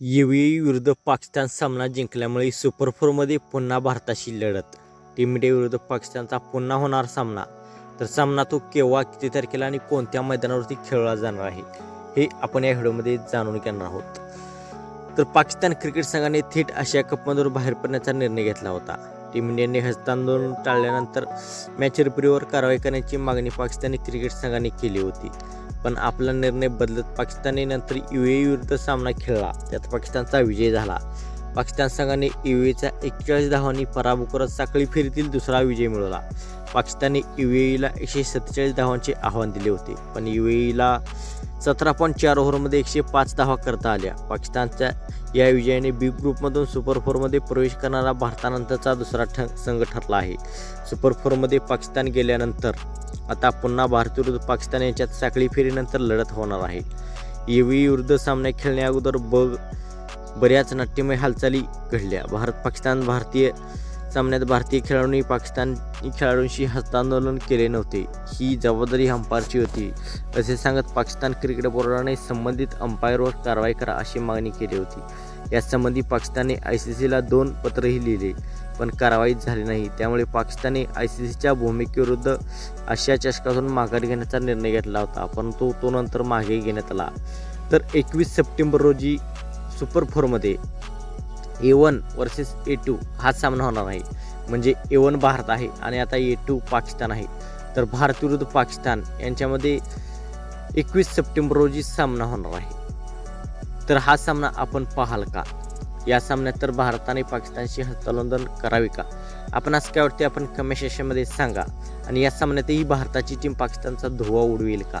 UAE विरुद्ध पाकिस्तान सामना जिंकल्यामुळे super फोरमध्ये पुन्हा भारताशी लढत. टीम इंडिया विरुद्ध पाकिस्तानचा पुन्हा होणार सामना. तर सामना तो केव्हा किती तारखेला आणि कोणत्या मैदानावरती खेळला जाणार आहे हे आपण या व्हिडिओमध्ये जाणून घेणार आहोत. तर पाकिस्तान क्रिकेट संघाने थेट आशिया कपमधून बाहेर पडण्याचा निर्णय घेतला होता. टीम इंडियाने हस्तांदोलन टाळल्यानंतर मॅच रिपरीवर कारवाई करण्याची मागणी पाकिस्तानी क्रिकेट संघाने केली होती. पण आपला निर्णय बदलत पाकिस्तानने नंतर यू ए विरुद्ध सामना खेळला. त्यात पाकिस्तानचा विजय झाला. पाकिस्तान संघाने युएचा एक्केचाळीस धावांनी पराभव करत साखळी फेरीतील दुसरा विजय मिळवला. पाकिस्तानने यू एला एकशे सत्तेचाळीस धावांचे आव्हान दिले होते. पण यू युएईला सतरा पॉईंट चार ओव्हरमध्ये एकशे पाच धावा करता आल्या. पाकिस्तानच्या या विजयाने बी ग्रुपमधून सुपर फोरमध्ये प्रवेश करणारा भारतानंतरचा दुसरा ठ संघ ठरला आहे. सुपर फोरमध्ये पाकिस्तान गेल्यानंतर आता पुन्हा भारत विरुद्ध पाकिस्तान यांच्यात साखळी फेरीनंतर लढत होणार आहे. युवी विरुद्ध सामने खेळण्या अगोदर बग बऱ्याच नाट्यमय हालचाली घडल्या. भारत पाकिस्तान भारतीय सामन्यात भारतीय खेळाडूंनी पाकिस्तानी खेळाडूंशी हस्तांदोलन केले नव्हते. ही जबाबदारी अंपायरची होती. असे सांगत पाकिस्तान क्रिकेट बोर्डाने संबंधित अंपायरवर कारवाई करा अशी मागणी केली होती. यासंबंधी पाकिस्तानने आय सी सीला दोन पत्रही लिहिले पण कारवाई झाली नाही. त्यामुळे पाकिस्तानने आय सी सीच्या भूमिकेविरुद्ध आशिया चषकातून माघार घेण्याचा निर्णय घेतला होता परंतु तो नंतर मागे घेण्यात आला. तर एकवीस सप्टेंबर रोजी सुपर फोरमध्ये A one versus A two हा सामना होणार आहे. म्हणजे ए वन भारत आहे आणि आता ए टू पाकिस्तान आहे. तर भारत विरुद्ध पाकिस्तान यांच्यामध्ये एकवीस सप्टेंबर रोजी सामना होणार आहे. तर हा सामना आपण पाहाल का? या सामन्यात तर भारताने पाकिस्तानशी हस्तांदोलन करावे का? आपण आज काय वाटते आपण कमेंट सेशनमध्ये सांगा. आणि या सामन्यातही भारताची टीम पाकिस्तानचा धुवा उडवेल का?